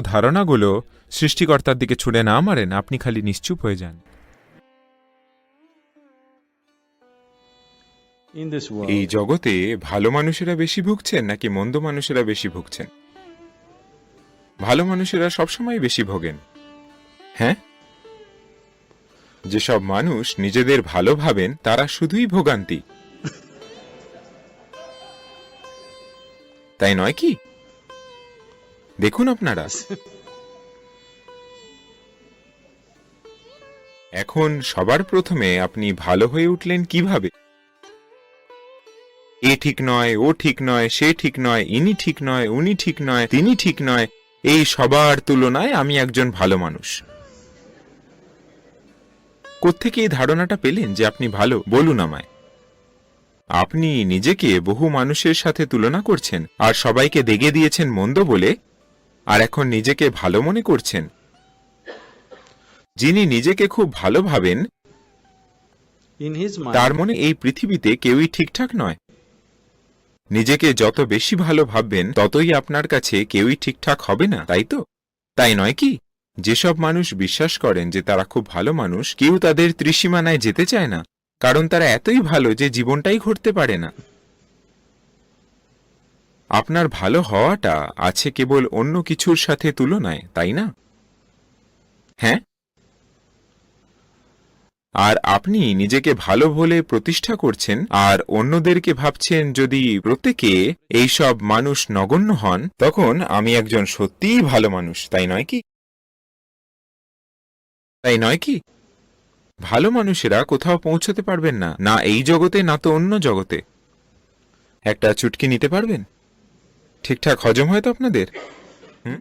ধারণাগুলো সৃষ্টিকর্তার দিকে ছুড়ে না মারেন আপনি খালি নিশ্চুপ হয়ে যান। এই জগতে ভালো মানুষেরা বেশি ভুগছেন নাকি মন্দ মানুষেরা বেশি ভুগছেন? ভালো মানুষেরা সবসময় বেশি ভোগেন। হ্যাঁ? যেসব মানুষ নিজেদের ভালো ভাবেন তারা শুধুই ভোগান্তি। তাই নয় কি? দেখুন আপনারা। এখন সবার প্রথমে আপনি ভালো হয়ে উঠলেন কীভাবে? এ ঠিক নয়, ও ঠিক নয়, সে ঠিক নয়, ইনি ঠিক নয়, উনি ঠিক নয়, তিনি ঠিক নয়, এই সবার তুলনায় আমি একজন ভালো মানুষ। কোত্থেকে এই ধারণাটা পেলেন যে আপনি ভালো? বলুন আমায়। আপনি নিজেকে বহু মানুষের সাথে তুলনা করছেন আর সবাইকে দেগে দিয়েছেন মন্দ বলে আর এখন নিজেকে ভালো মনে করছেন। যিনি নিজেকে খুব ভালো ভাবেন in his mind, তার মনে এই পৃথিবীতে কেউই ঠিকঠাক নয়। নিজেকে যত বেশি ভালো ভাববেন ততই আপনার কাছে কেউই ঠিকঠাক হবে না তাই তো? তাই নয় কি? যেসব মানুষ বিশ্বাস করেন যে তারা খুব ভালো মানুষ কেউ তাদের ত্রিসীমানায় যেতে চায় না কারণ তারা এতই ভালো যে জীবনটাই ঘটতে পারে না। আপনার ভালো হওয়াটা আছে কেবল অন্য কিছুর সাথে তুলনায়, তাই না? হ্যাঁ? আর আপনি নিজেকে ভালো বলে প্রতিষ্ঠা করছেন, আর অন্যদেরকে ভাবছেন যদি প্রত্যেকে এইসব মানুষ নগণ্য হন, তখন আমি একজন সত্যিই ভালো মানুষ, তাই নয় কি? তাই নয় কি? ভালো মানুষেরা কোথাও পৌঁছতে পারবেন না না এই জগতে, না তো অন্য জগতে। একটা চুটকি নিতে পারবেন? ঠিকঠাক হজম হয় তো আপনাদের? হুম?